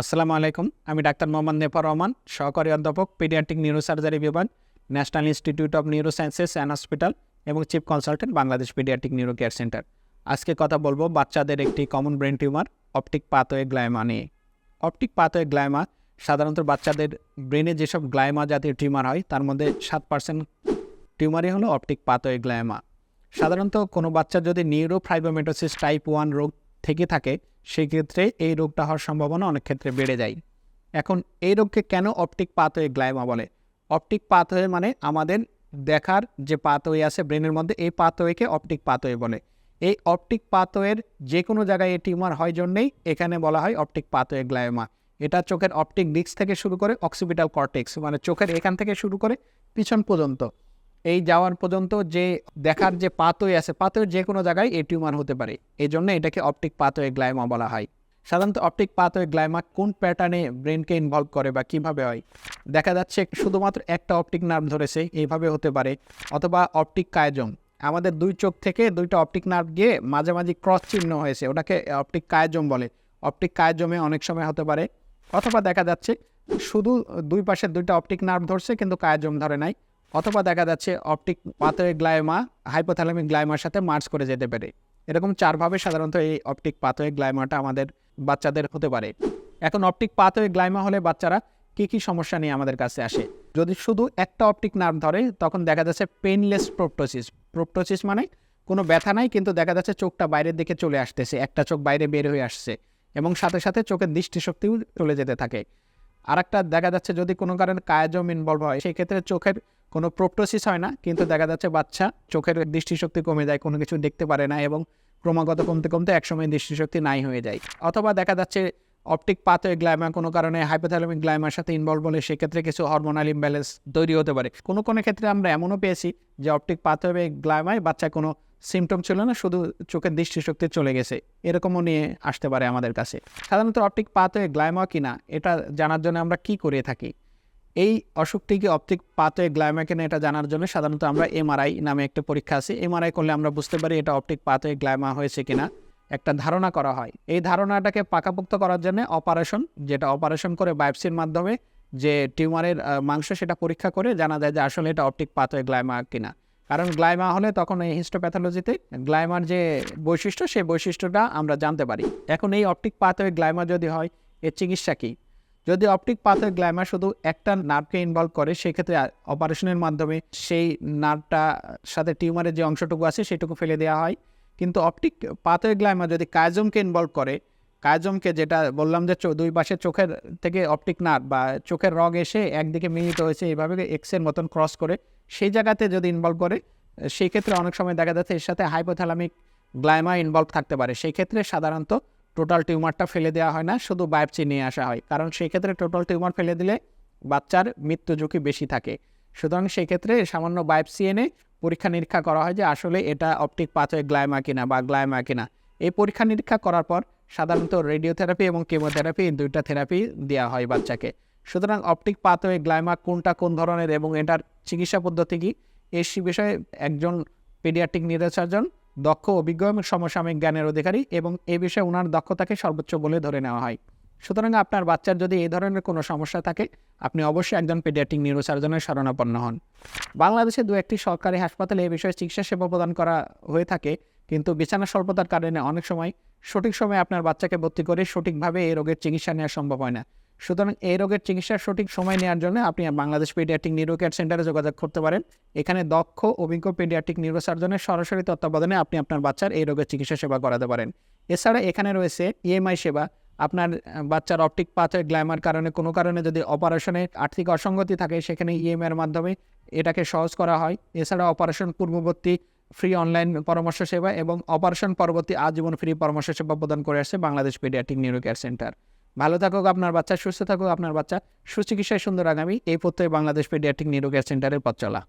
আসসালামু আলাইকুম। আমি ডাক্তার মোহাম্মদ নেফর রহমান, সহকারী অধ্যাপক, পেডিয়াট্রিক নিউরোসার্জারি বিভাগ, national institute of neuro sciences and hospital এবং chief consultant, Bangladesh pediatric neuro care centre. আজকে কথা বলব বাচ্চাদের একটি common brain tumour, optic pathway glioma নিয়ে। অপটিক পাথওয়ে গ্লাইমা সাধারণত বাচ্চাদের ব্রেনে যেসব গ্লাইমা জাতীয় টিউমার হয়, তার মধ্যে সাত পার্সেন্ট টিউমারই হলো অপটিক পাথওয়ে গ্লাইমা। সাধারণত কোনো বাচ্চার যদি নিউরোফ্রাইবোমেটোসিস টাইপ ওয়ান রোগ থেকে থাকে সেই ক্ষেত্রে এই রোগটা হওয়ার সম্ভাবনা অনেক ক্ষেত্রে বেড়ে যায়। এখন এই রোগকে কেন অপটিক পাথওয়ে গ্লাইমা বলে? অপটিক পাথওয়ে মানে আমাদের দেখার যে পাথওয়ে আছে ব্রেনের মধ্যে, এই পাথওয়েকে অপটিক পাথওয়ে বলে। এই অপটিক পাথওয়ের যে কোনো জায়গায় এই টিউমার হয় জন্যেই এখানে বলা হয় অপটিক পাথওয়ে গ্লাইমা। এটা চোখের অপটিক ডিস্ক থেকে শুরু করে অক্সিপিটাল কর্টেক্স মানে চোখের এখান থেকে শুরু করে পিছন পর্যন্ত। এই যাওয়ার পর্যন্ত যে দেখার যে পাতই আছে পাতয়ের যে কোনো জায়গায় এই টিউমার হতে পারে। এই জন্য এটাকে অপটিক পাতয়ে গ্লাইমা বলা হয়। সাধারণত অপটিক পাতয়ে গ্লাইমা কোন প্যাটার্নে ব্রেনকে ইনভলভ করে বা কীভাবে হয়? দেখা যাচ্ছে শুধুমাত্র একটা অপটিক নার্ভ ধরেছে, এইভাবে হতে পারে, অথবা অপটিক কায়জম আমাদের দুই চোখ থেকে দুইটা অপটিক নার্ভ গিয়ে মাঝামাঝি ক্রস চিহ্ন হয়েছে, ওটাকে অপটিক কায়জম বলে। অপটিক কায়জমে অনেক সময় হতে পারে, অথবা দেখা যাচ্ছে শুধু দুই পাশে দুইটা অপটিক নার্ভ ধরছে, কিন্তু কায়জম ধরে নাই। অথবা দেখা যাচ্ছে অপটিক পাথওয়ে গ্লাইমা, হাইপোথ্যালামিক গ্লাইমার সাথে মার্চ করে যেতে পারে। এরকম চারভাবে সাধারণত এই অপটিক পাথওয়ে গ্লাইমাটা আমাদের বাচ্চাদের হতে পারে। এখন অপটিক পাথওয়ে গ্লাইমা হলে বাচ্চারা কী কী সমস্যা নিয়ে আমাদের কাছে আসে? যদি শুধু একটা অপটিক নার্ভ ধরে, তখন দেখা যাচ্ছে পেনলেস প্রোপটোসিস। প্রোপটোসিস মানে কোনো ব্যথা নাই, কিন্তু দেখা যাচ্ছে চোখটা বাইরের দিকে চলে আসতেছে। একটা চোখ বাইরে বের হয়ে আসছে এবং সাথে সাথে চোখের দৃষ্টিশক্তিও চলে যেতে থাকে। আর একটা দেখা যাচ্ছে যদি কোনো কারণে কায়াজম ইনভলভ হয় সেই ক্ষেত্রে চোখের কোনো প্রোপ্টোসিস হয় না, কিন্তু দেখা যাচ্ছে বাচ্চা চোখের দৃষ্টিশক্তি কমে যায়, কোনো কিছু দেখতে পারে না এবং ক্রমাগত কমতে কমতে একসময় দৃষ্টিশক্তি নাই হয়ে যায়। অথবা দেখা যাচ্ছে অপটিক পাথওয়ে গ্লাইমা কোনো কারণে হাইপোথ্যালামিক গ্লাইমার সাথে ইনভলভ হলে সেক্ষেত্রে কিছু হরমোনাল ইমব্যালেন্স তৈরি হতে পারে। কোনো কোনো ক্ষেত্রে আমরা এমনও পেয়েছি যে অপটিক পাথওয়ে গ্লাইমায় বাচ্চা কোনো সিমটম ছিল না, শুধু চোখের দৃষ্টিশক্তি চলে গেছে। এরকমও নিয়ে আসতে পারে আমাদের কাছে। সাধারণত অপটিক পাথওয়ে গ্লাইমা কিনা, এটা জানার জন্য আমরা কি করে থাকি? এই অসুখটিকে অপটিক পাথওয়ে গ্লাইমা কিনা এটা জানার জন্য সাধারণত আমরা এমআরআই নামে একটা পরীক্ষা আছে। এমআরআই করলে আমরা বুঝতে পারি এটা অপটিক পাথওয়ে গ্লাইমা হয়েছে কিনা। একটা ধারণা করা হয়। এই ধারণাটাকে পাকাপোক্ত করার জন্য অপারেশন, যেটা অপারেশন করে বায়োপসির মাধ্যমে যে টিউমারের মাংস সেটা পরীক্ষা করে জানা যায় যে আসলে এটা অপটিক পাথওয়ে গ্লাইমা কিনা। কারণ গ্লাইমা হলে তখন এই হিস্টোপ্যাথোলজিতে গ্লাইমার যে বৈশিষ্ট্য, সেই বৈশিষ্ট্যটা আমরা জানতে পারি। এখন এই অপটিক পাথওয়ে গ্লাইমা যদি হয়, এর চিকিৎসা কী? যদি অপটিক পাথের গ্লাইমা শুধু একটা নার্ভকে ইনভলভ করে, সেক্ষেত্রে অপারেশনের মাধ্যমে সেই নার্ভটা সাথে টিউমারের যে অংশটুকু আছে সেটুকু ফেলে দেওয়া হয়। কিন্তু অপটিক পাথের গ্লাইমা যদি কায়জমকে ইনভলভ করে কায়জমকে যেটা বললাম যে দুই পাশে চোখের থেকে অপটিক নার্ভ বা চোখের রগ এসে একদিকে মিলিত হয়েছে এইভাবে এক্সের মতন ক্রস করে, সেই জায়গাতে যদি ইনভলভ করে সেই ক্ষেত্রে অনেক সময় দেখা যাচ্ছে এর সাথে হাইপোথ্যালামিক গ্লাইমা ইনভলভ থাকতে পারে। সেই ক্ষেত্রে সাধারণত টোটাল টিউমারটা ফেলে দেওয়া হয় না, শুধু বায়োপসি নিয়ে আসা হয়। কারণ সেই ক্ষেত্রে টোটাল টিউমার ফেলে দিলে বাচ্চার মৃত্যু ঝুঁকি বেশি থাকে। সুতরাং সেই ক্ষেত্রে সামান্য বায়োপসি এনে পরীক্ষা নিরীক্ষা করা হয় যে আসলে এটা অপটিক পাথওয়ে গ্লাইমা কিনা বা গ্লাইমা কিনা। এই পরীক্ষা নিরীক্ষা করার পর সাধারণত রেডিওথেরাপি এবং কেমোথেরাপি দুইটা থেরাপি দেওয়া হয় বাচ্চাকে। সুতরাং অপটিক পাথওয়ে গ্লাইমা কোনটা কোন ধরনের এবং এটার চিকিৎসা পদ্ধতি কী এই বিষয়ে একজন পেডিয়াট্রিক নিউরোসার্জন দক্ষ অভিজ্ঞ এবং সমসাময়িক জ্ঞানের অধিকারী এবং এ বিষয়ে ওনার দক্ষতাকে সর্বোচ্চ বলে ধরে নেওয়া হয়। সুতরাং আপনার বাচ্চার যদি এই ধরনের কোনো সমস্যা থাকে, আপনি অবশ্যই একজন পেডিয়াট্রিক নিউরোসার্জনের শরণাপন্ন হন। বাংলাদেশে দু একটি সরকারি হাসপাতালে এ বিষয়ে চিকিৎসা সেবা প্রদান করা হয়ে থাকে, কিন্তু বিছানা স্বল্পতার কারণে অনেক সময় সঠিক সময়ে আপনার বাচ্চাকে ভর্তি করে সঠিকভাবে এই রোগের চিকিৎসা নেওয়া সম্ভব হয় না। সুতরাং এই রোগের চিকিৎসার সঠিক সময় নেওয়ার জন্য আপনি বাংলাদেশ পেডিয়াট্রিক নিউরো কেয়ার সেন্টারে যোগাযোগ করতে পারেন। এখানে দক্ষ অভিজ্ঞ পেডিয়াট্রিক নিউরোসার্জনের সরাসরি তত্ত্বাবধানে আপনি আপনার বাচ্চার এই রোগের চিকিৎসা সেবা করাতে পারেন। এছাড়া এখানে রয়েছে ইএমআই সেবা। আপনার বাচ্চার অপটিক পাথওয়ে গ্ল্যামার কারণে কোনো কারণে যদি অপারেশনে আর্থিক অসঙ্গতি থাকে, সেখানে ইএমআইয়ের মাধ্যমে এটাকে সহজ করা হয়। এছাড়া অপারেশন পূর্ববর্তী ফ্রি অনলাইন পরামর্শ সেবা এবং অপারেশন পরবর্তী আজীবন ফ্রি পরামর্শ সেবা প্রদান করে আসছে Bangladesh pediatric neuro care centre. ভালো থাকুক, আপনার বাচ্চা সুস্থ থাকুক, আপনার বাচ্চা সুচিকিৎসায় সুন্দর আগামী। এই প্রত্যয় বাংলাদেশ পেডিয়াট্রিক নিউরো কেয়ার সেন্টারের পথ চলা।